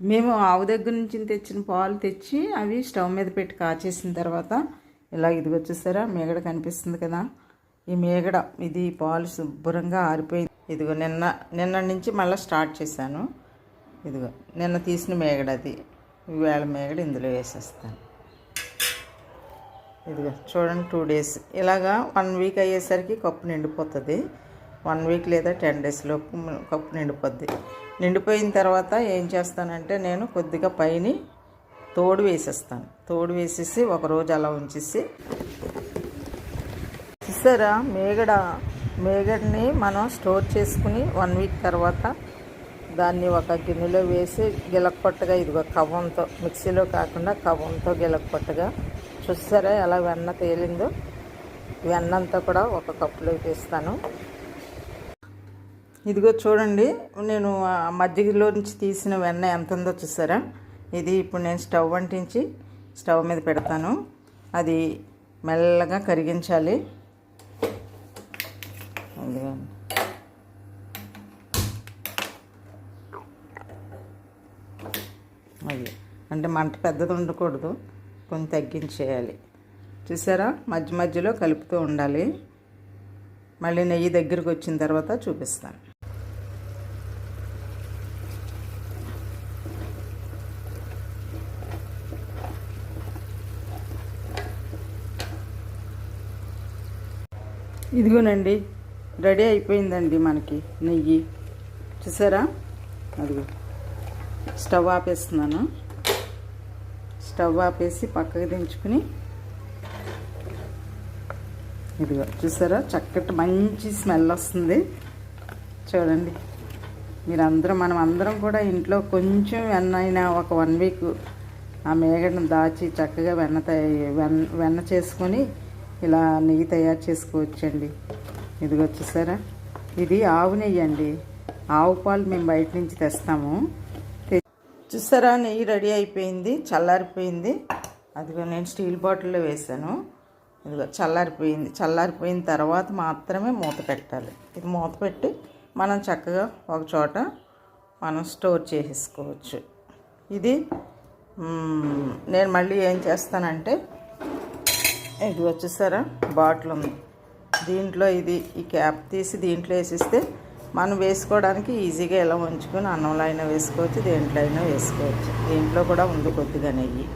మేము ఆవు దగ్గర నుంచి తెచ్చిన పాలు తెచ్చి అవి స్టవ్ మీద పెట్టి కాచేసిన తర్వాత ఇలా ఇదిగో చూసారా మేగడ కనిపిస్తుంది కదా. ఈ మేగడ ఇది పాలు శుభ్రంగా ఆరిపోయింది. ఇదిగో నిన్న నిన్న నుంచి మళ్ళీ స్టార్ట్ చేశాను. ఇదిగో నిన్న తీసిన మేగడ అది. ఈవేళ మేగడ ఇందులో వేసేస్తాను. ఇదిగో చూడండి టూ డేస్ ఇలాగా వన్ వీక్ అయ్యేసరికి కప్పు నిండిపోతుంది. వన్ వీక్ లేదా టెన్ డేస్ లోపు కప్పు నిండిపోద్ది. నిండిపోయిన తర్వాత ఏం చేస్తానంటే నేను కొద్దిగా పైన తోడు వేసేస్తాను. తోడు వేసేసి ఒక రోజు అలా ఉంచేసి చూసారా? మేగడ మేగడని మనం స్టోర్ చేసుకుని వన్ వీక్ తర్వాత దాన్ని ఒక గిన్నెలో వేసి గిలక్కొట్టగా ఇదిగో కవ్వంతో మిక్సీలో కాకుండా కవ్వంతో గిలక్కొట్టగా చూసారా ఎలా వెన్న తేలిందో? వెన్నంతా కూడా ఒక కప్పులో తీస్తాను ఇదిగో చూడండి నేను ఆ మజ్జిగలో నుంచి తీసిన వెన్న ఎంత ఉందో చూసారా? ఇది ఇప్పుడు నేను స్టవ్ అంటించి స్టవ్ మీద పెడతాను. అది మెల్లగా కరిగించాలి. అది అంటే మంట పెద్దది ఉండకూడదు కొంచెం తగ్గించేయాలి. చూసారా? మధ్య మధ్యలో కలుపుతూ ఉండాలి. మళ్ళీ నెయ్యి దగ్గరికి వచ్చిన తర్వాత చూపిస్తాను. ఇదిగోనండి రెడీ అయిపోయిందండి మనకి నెయ్యి. చూసారా? అదిగో స్టవ్ ఆపేస్తున్నాను. స్టవ్ ఆపేసి పక్కకు దించుకుని ఇదిగో చూసారా? చక్కటి మంచి స్మెల్ వస్తుంది. చూడండి మీరందరం మనం అందరం కూడా ఇంట్లో కొంచెం వెన్న అయినా ఒక వన్ వీక్ ఆ మేగడను దాచి చక్కగా వెన్న తయ- వెన్న వెన్న చేసుకొని ఇలా నెయ్యి తయారు చేసుకోవచ్చండి. ఇదిగో చూసారా? ఇది ఆవు నెయ్యి అండి. ఆవు పాలు మేము బయట నుంచి తెస్తాము. తె- చూసారా? నెయ్యి రెడీ అయిపోయింది చల్లారిపోయింది. అదిగో నేను స్టీల్ బాటిల్లో వేసాను ఇదిగో చల్లారిపోయింది. చల్లారిపోయిన తర్వాత మాత్రమే మూత పెట్టాలి. ఇది మూత పెట్టి మనం చక్కగా ఒక చోట మనం స్టోర్ చేసేసుకోవచ్చు. ఇది నేను మళ్ళీ ఏం చేస్తానంటే ఇది వచ్చేసారా? బాటిల్ ఉంది. దీంట్లో ఇది ఈ క్యాప్ తీసి దీంట్లో వేసిస్తే మనం వేసుకోవడానికి ఈజీగా ఎలా ఉంచుకొని అన్నంలో అయినా వేసుకోవచ్చు దేంట్లో అయినా వేసుకోవచ్చు. దీంట్లో కూడా ఉంది కొద్దిగా నెయ్యి.